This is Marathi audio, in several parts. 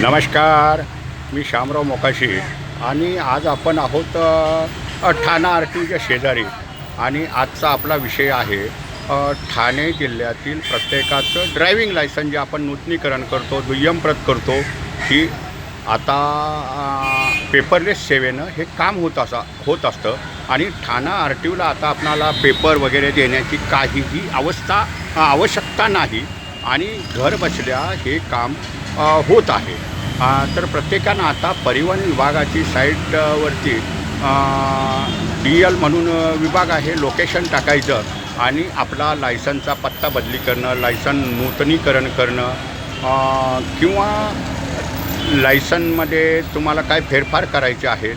नमस्कार मी शामराव मोकाशी आणि आज आपण आहोत ठाणा आर टीच्या शेजारी. आणि आजचा आपला विषय आहे ठाणे जिल्ह्यातील प्रत्येकाचं ड्रायव्हिंग लायसन जे आपण नूतनीकरण करतो दुय्यम प्रत करतो की आता पेपरलेस सेवेनं हे काम होत असा होत असतं. आणि ठाणा आर टी ओला आता आपणाला पेपर वगैरे देण्याची काहीही अवस्था आवश्यकता नाही. आणि घर बसल्या हे काम होत आहे. तर प्रत्येकानं आता परिवहन विभागाची साईटवरती डी एल म्हणून विभाग आहे लोकेशन टाकायचं आणि आपला लायसनचा पत्ता बदली करणं लायसन नूतनीकरण करणं किंवा लायसनमध्ये तुम्हाला काय फेरफार करायचे आहेत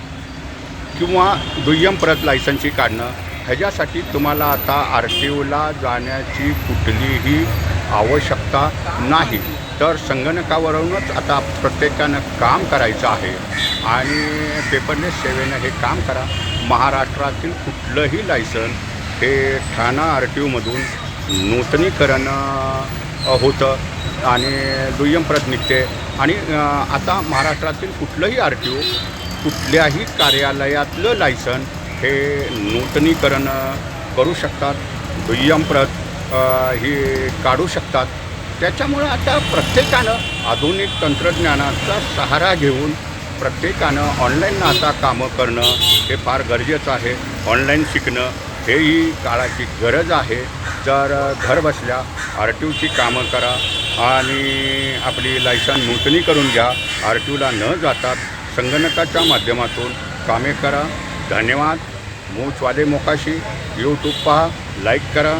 किंवा दुय्यम प्रत लायसनची काढणं ह्याच्यासाठी तुम्हाला आता आर टी ओला जाण्याची कुठलीही आवश्यकता नाही. तर संगणकावरूनच आता प्रत्येकानं काम करायचं आहे. आणि पेपरलेस सेवेनं हे काम करा. महाराष्ट्रातील कुठलंही लायसन हे ठाणा आर टी ओमधून नूतनीकरण होतं. आणि दुय्यम प्रत निघते. आणि आता महाराष्ट्रातील कुठलंही आर टी ओ कुठल्याही कार्यालयातलं लायसन हे नूतनीकरण करू शकतात. दुय्यम प्रत ही काढू शकतात. त्याच्यामुळं आता प्रत्येकानं आधुनिक तंत्रज्ञानाचा सहारा घेऊन प्रत्येकानं ऑनलाईन आता कामं करणं हे फार गरजेचं आहे. ऑनलाईन शिकणं हेही काळाची गरज आहे. तर घर बसल्या आर टी ओची कामं करा आणि आपली लायसन नूतनी करून घ्या. आर टी ओला न जातात संगणकाच्या माध्यमातून कामे करा. धन्यवाद. मूचवाले मोकाशी. यूट्यूब पहा. लाईक करा.